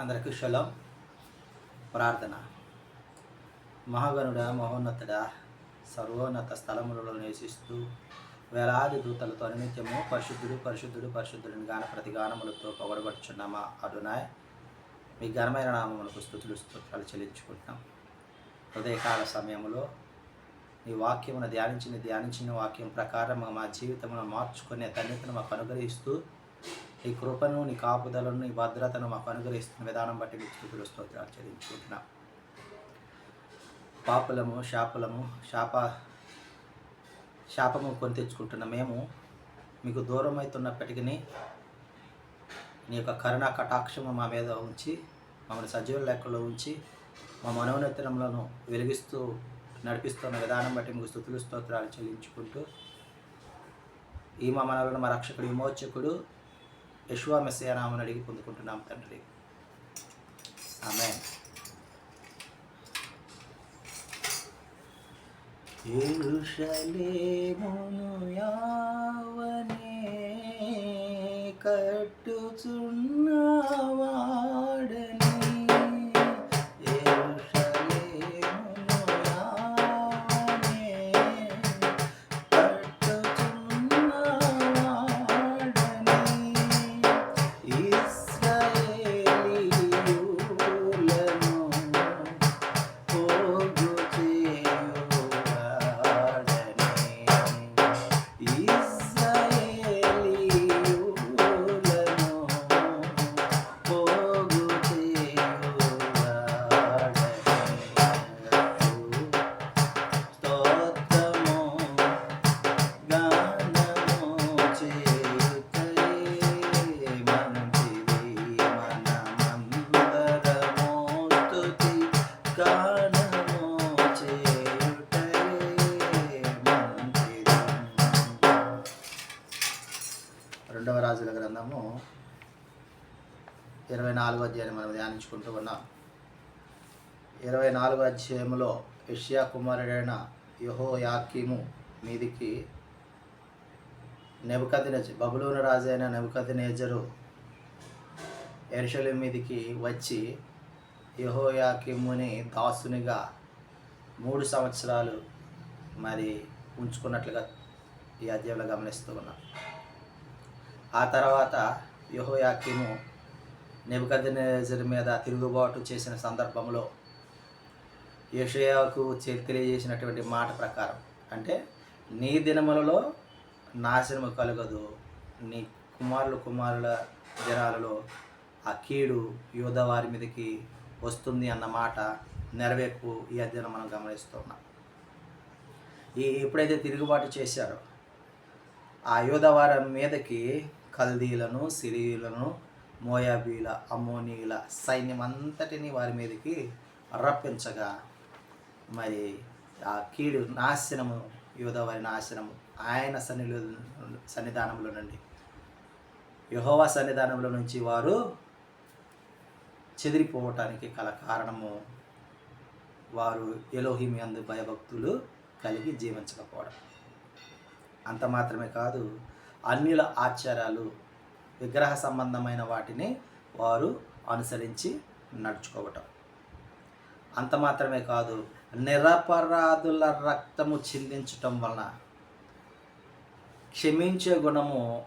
అందరికీ శలం ప్రార్థన. మహాగణుడ మహోన్నతుడ సర్వోన్నత స్థలములలో నివసిస్తూ వేలాది దూతలతో నిత్యము పరిశుద్ధుడు పరిశుద్ధుడు పరిశుద్ధుడిని గాన ప్రతిగానములతో పొగడబడుచున్నామా? అడునాయ్ మీ ఘనమైన నామములకు స్థుతులు స్తోత్రాలు చెల్లించుకుంటున్నాం. హృదయకాల సమయంలో నీ వాక్యమును ధ్యానించిన ధ్యానించిన వాక్యం ప్రకారం మా జీవితమును మార్చుకునే ధన్యతను మాకు అనుగ్రహిస్తూ నీ కృపను నీ కాపుదలను నీ భద్రతను మాకు అనుగ్రహిస్తున్న విధానం బట్టి మీకు స్థుతులు స్తోత్రాలు చెల్లించుకుంటున్నాం. పాపులము శాపులము శాప శాపము కొని తెచ్చుకుంటున్న మేము మీకు దూరం అవుతున్నప్పటికీ నీ యొక్క కరుణా కటాక్షము మా మీద ఉంచి మమ్మల్ని సజీవ లెక్కలో ఉంచి మా మనోన్నతనములను వెలిగిస్తూ నడిపిస్తున్న విధానం బట్టి మీకు స్థుతులు స్తోత్రాలు చెల్లించుకుంటూ ఈ మా మనలను మా రక్షకుడు విమోచకుడు యశ్వా మెస్సయ అడిగి పొందుకుంటున్నాం తండ్రి. ఆమె ఎరుషలేమును యావనే కట్టుచున్నావా? ఇరవై నాలుగో అధ్యాయం మనం ధ్యానించుకుంటూ ఉన్నాం. ఇరవై నాలుగో అధ్యాయంలో యష్యా కుమారుడైన యహో యాకీము మీదికి నెబుకదినెజ బబులోను రాజైన నెబుకదినేజరు ఎరుషలేం మీదికి వచ్చి యహోయాకిముని దాసునిగా మూడు సంవత్సరాలు మరి ఉంచుకున్నట్లుగా ఈ అధ్యాయంలో గమనిస్తూ ఉన్నాం. ఆ తర్వాత యుహోయాకిము నెబుకద్నెజర్ మీద తిరుగుబాటు చేసిన సందర్భంలో యషయాకు తెలియజేసినటువంటి మాట ప్రకారం అంటే నీ దినములలో నాశనము కలగదు. నీ కుమారులు కుమారుల దినాలలో ఆ కీడు యోధవారి మీదకి వస్తుంది అన్న మాట నెరవేర్పు ఈ అధ్యయనం మనం గమనిస్తున్నాం ఈ ఎప్పుడైతే తిరుగుబాటు చేశారో ఆ యోధవారం మీదకి కల్దీలను సిరియులను మోయాబీల అమోనీల సైన్యం అంతటిని వారి మీదకి రప్పించగా మరి ఆ కీడు నాశనము యోధవారి నాశనము ఆయన సన్నిలో సన్నిధానంలో నుండి. యహోవా సన్నిధానంలో నుంచి వారు చెదిరిపోవటానికి కల కారణము వారు ఎలోహిమి అందు భయభక్తులు కలిగి జీవించకపోవడం. అంత మాత్రమే కాదు అన్యుల ఆచారాలు విగ్రహ సంబంధమైన వాటిని వారు అనుసరించి నడుచుకోవటం. అంత మాత్రమే కాదు నిరపరాధుల రక్తము చిందించటం వలన క్షమించే గుణము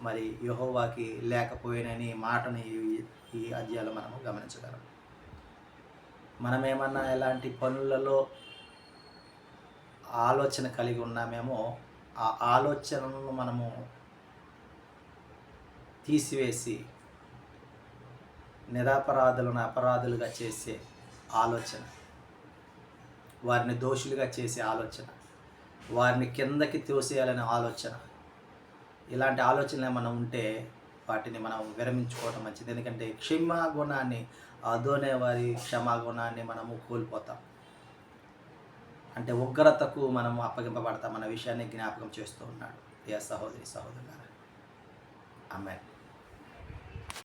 మరి యహోవాకి లేకపోయినని మాటని ఈ- ఈ అధ్యాయంలో మనము గమనించగలం. మనమేమన్నా ఎలాంటి పనులలో ఆలోచన కలిగి ఉన్నామేమో ఆ ఆలోచనలను మనము తీసివేసి నిరపరాధులను అపరాధులుగా చేసే ఆలోచన. వారిని దోషులుగా చేసే ఆలోచన. వారిని కిందకి తోసేయాలనే ఆలోచన. ఇలాంటి ఆలోచనలు మనం ఉంటే వాటిని మనం విరమించుకోవటం మంచిది. ఎందుకంటే క్షమాగుణాన్ని అదోనే వారి క్షమాగుణాన్ని మనము కోల్పోతాం. అంటే ఉగ్రతకు మనం అప్పగింపబడతామన్న విషయాన్ని జ్ఞాపకం చేస్తూ ఉన్నాడు. ఏ సహోదరి సహోదరులారా. ఆమె